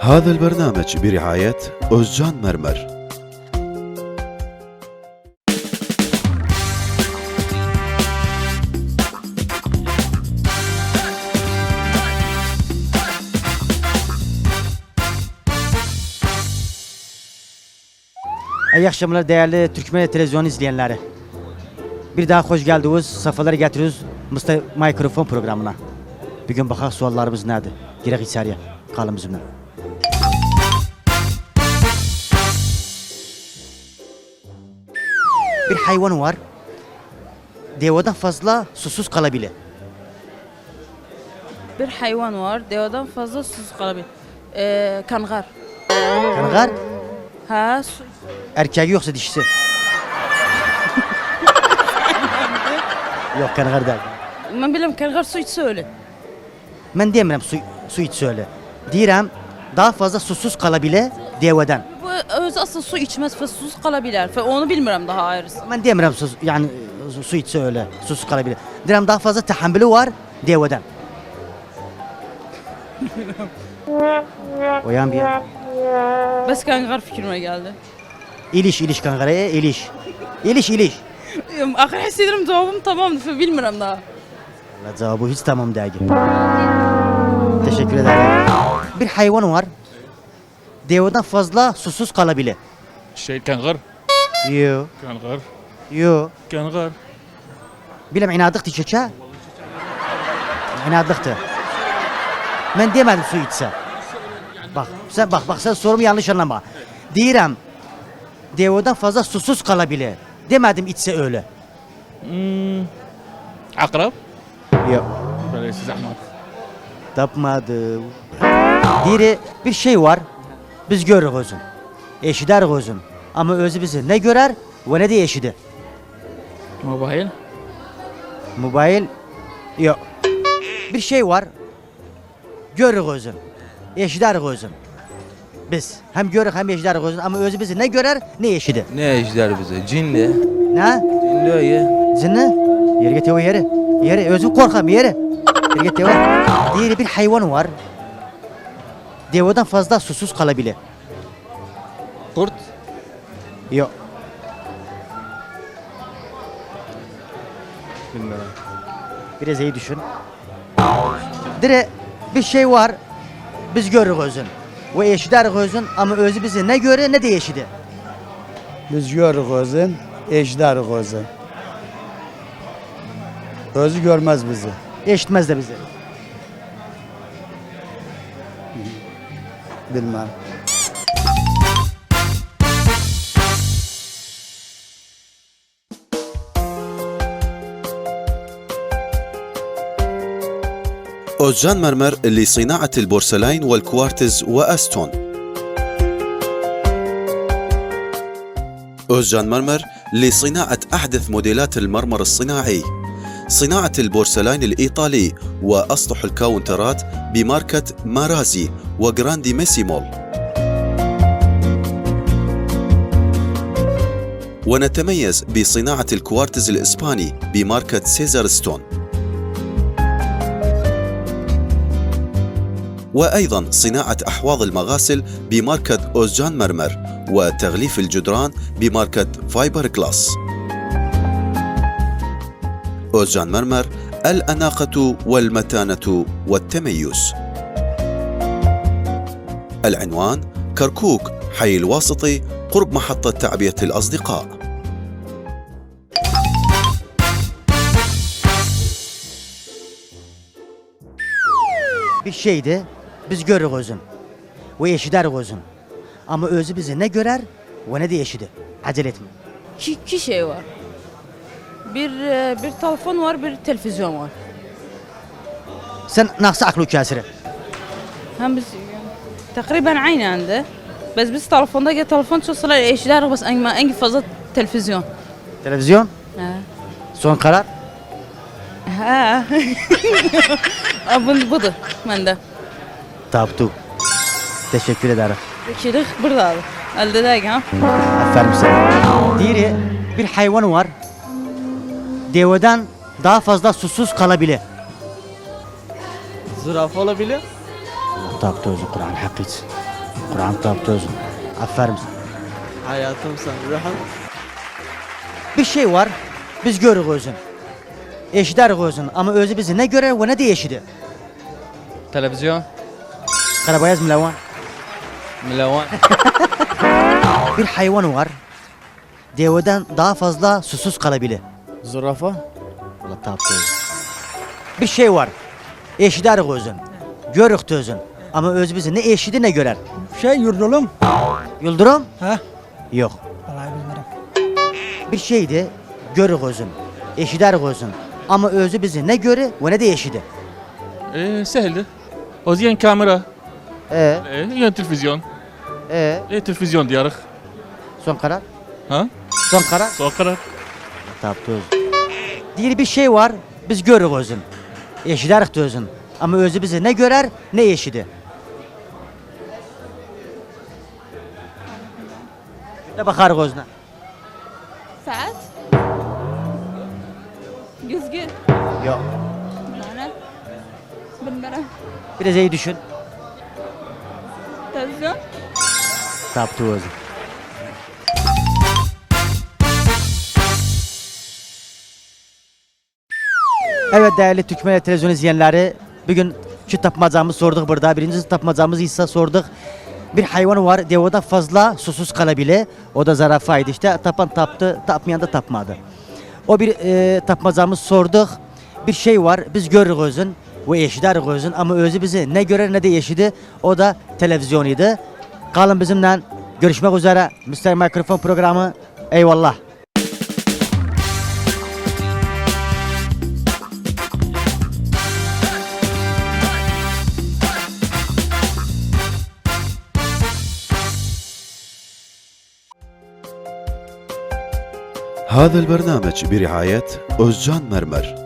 هذا البرنامج برعاية أوزجان مرمر İyi akşamlar değerli Türkmen televizyon izleyenleri. Bir daha hoş geldiniz. Safaları getiriyoruz Mr. Mikrofon programına. Bugün bakalım suallarımız nedir? Girek içeriye. Kalın bizimle. Bir hayvan var. Devadan fazla susuz kalabilir. Bir hayvan var. Devadan fazla susuz kalabilir. Ee, kangar. Kangar Ha, su. erkeği yoksa dişisi. Yok kangar değil. Ben bilmem kangar su içse öyle. Ben diyemem su, su iç söyle. Diyirəm daha fazla susuz kalabilir devadan. Bu öz asıl su içmez ve susuz kalabilir. Ve onu bilmiyorum daha ayrısı. Ben demirəm sus yani e, su içse öyle susuz kalabilir. Dirəm daha fazla tahammülü var devadan. Oyan bir yer. Bes kangar fikrime geldi. İliş iliş kankara e, iliş. İliş iliş. Akıl hissediyorum cevabım tamamdır ve bilmiyorum daha. La cevabı hiç tamam değil. Teşekkür ederim. Bir hayvan var. Devadan fazla susuz kalabilir. Şey kangar, Yo, kangar, yo. kangar. Bilem inadıktı çeçe. İnadıktı. Ben demedim su içse. Bak sen bak bak sen sorumu yanlış anlama. Deyirəm devodan fazla susuz kalabilir. Demedim içse öyle. Hmm. Akrab. Yok. Böyle siz Ahmet. Tapmadım. Diri bir şey var. Biz görürük özün. Eşider özün. Ama özü bizi ne görer ve ne de eşidir. Mobil. Mobil yok. Bir şey var. Görürük özün. Eşider özün. Biz hem görürük hem eşider özün ama özü bizi ne görer ne eşidir. Ne ejder bize? Cinli. Ne? Cinli öyle. Zinni? Yere git o yere. Yere özüm korkam. Yere git o. Diğeri bir hayvan var. Devadan fazla susuz kalabilir. Kurt. Yok. Bilmiyorum. Biraz iyi düşün. Dire bir şey var. Biz görürük özün. Ve eşider özün ama özü bizi ne görür ne de eşidir. Biz görürük özün, ejder özün. Özü görmez bizi. Eşitmez de bizi. Bilmem. أوزجان مرمر لصناعة البورسلين والكوارتز وأستون أوزجان مرمر لصناعة أحدث موديلات المرمر الصناعي صناعة البورسلين الإيطالي وأسطح الكاونترات بماركة مارازي وجراندي ميسيمول ونتميز بصناعة الكوارتز الإسباني بماركة سيزار ستون. وأيضا صناعة أحواض المغاسل بماركة أوزجان مرمر وتغليف الجدران بماركة فايبر كلاس أوزجان مرمر الأناقة والمتانة والتميز العنوان كركوك حي الواسطي قرب محطة تعبية الأصدقاء Bir şeydi. Biz görürük özün. Ve eşider özün. Ama özü bizi ne görer ve ne de eşidir. Acele etme. İki, iki şey var. Bir e, bir telefon var, bir televizyon var. Sen nasıl aklı kasire? Hem biz takriben aynı anda. Bes biz telefonda ya telefon çalışsalar eşler bas en, en fazla televizyon. Televizyon. Ha. Son karar. Ha. Abun budur bende. Taptu. Teşekkür ederim. Kirik burada. Elde de ha. Aferin sana. Diğeri bir hayvan var. Devadan daha fazla susuz kalabilir. Zürafa olabilir. Taptu özü Kur'an hakkı için. Kur'an taptı özün. Aferin. Hayatım sen rahat. Bir şey var, biz görürük özün. Eşiderik özün ama özü bizi ne görer ve ne de eşidi. Televizyon. Karabayaz Mlavan. Milavan. Bir hayvan var. Deveden daha fazla susuz kalabilir. Zürafa. Allah taptı özün. Bir şey var. Eşiderik özün. Görürük de özün. Ama öz bizi ne eşidi ne görer. Şey yurdulum. Yıldırım? Ha? Yok. Vallahi bilmiyorum. Bir şeydi. Görürük özün. Eşiderik özün. Ama özü bizi ne görü ve ne de eşidi. Ee, sehildi. O zaman kamera. Ee, Ee, yani televizyon. ee, Ee, televizyon diyarık. son karar. Ha? Son karar. Son karar. Taptı özün. Diğer bir şey var. Biz görürük özün. Eşiderik de özün. Ama özü bizi ne görer ne eşidi. Ne bakarız özüne. Saat? Güzgü. Yok. Bana. Bilmem. Biraz iyi düşün. Televizyon. Taptı özün. Evet değerli Türkmen televizyon izleyenleri bugün şu tapmacamızı sorduk burada. Birinci tapmacamızı ise sorduk. Bir hayvan var devada fazla susuz kalabilir. O da zarafaydı işte. Tapan taptı, tapmayan da tapmadı. O bir e, tapmacamız sorduk. Bir şey var biz görürük özün ve eşiderik özün ama özü bizi ne görer ne de eşidi. O da televizyonuydu. Kalın bizimle görüşmek üzere. Mr. Mikrofon programı. Eyvallah. هذا البرنامج برعاية أوزجان مرمر